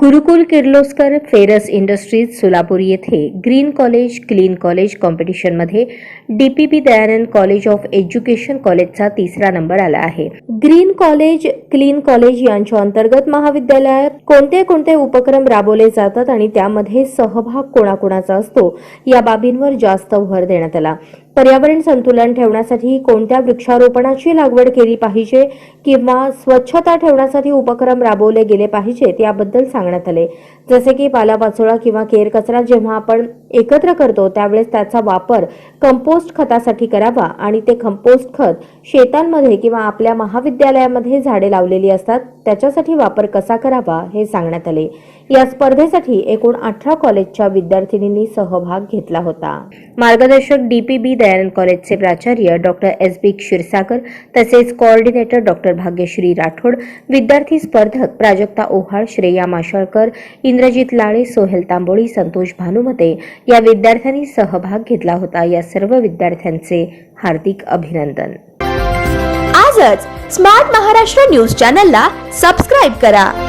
गुरुकुल Kirloskar ferrous industries Solapur येथे green college clean college कॉम्पिटिशनमध्ये D P P Dayanand college of education कॉलेजचा तिसरा number आला आहे. ग्रीन कॉलेज क्लीन कॉलेज यांच्या अंतर्गत महाविद्यालयात कोणते कोणते उपक्रम राबवले जातात आणि त्यामध्ये सहभाग कोणाकोणाचा असतो या बाबींवर जास्त भर देण्यात आला. पर्यावरण संतुलन ठेवण्यासाठी कोणत्या वृक्षारोपणाची लागवड केली पाहिजे किंवा स्वच्छता ठेवण्यासाठी उपक्रम राबवले गेले पाहिजेत याबद्दल सांगण्यात आले. जसे की पालापाचोळा किंवा केर कचरा जेव्हा आपण एकत्र करतो त्यावेळेस त्याचा वापर कंपोस्ट खतासाठी करावा आणि ते कंपोस्ट खत शेतांमध्ये किंवा आपल्या महाविद्यालयामध्ये झाडे लावलेली असतात त्याच्यासाठी वापर कसा करावा हे सांगण्यात आले. या स्पर्धेसाठी एकूण अठरा कॉलेजच्या विद्यार्थिनींनी सहभाग घेतला होता. मार्गदर्शक डी पी बी दयानंद कॉलेजचे प्राचार्य डॉक्टर एस बी क्षीरसागर तसेच कोऑर्डिनेटर डॉक्टर भाग्यश्री राठोड विद्यार्थी स्पर्धक प्राजक्ता ओहाळ श्रेया माशाळकर इंद्रजित लाळे सोहेल तांबोळी संतोष भानुमते या विद्यार्थ्यांनी सहभाग घेतला होता. या सर्व विद्यार्थ्यांचे हार्दिक अभिनंदन. आजच स्मार्ट महाराष्ट्र न्यूज चॅनलला सबस्क्राईब करा.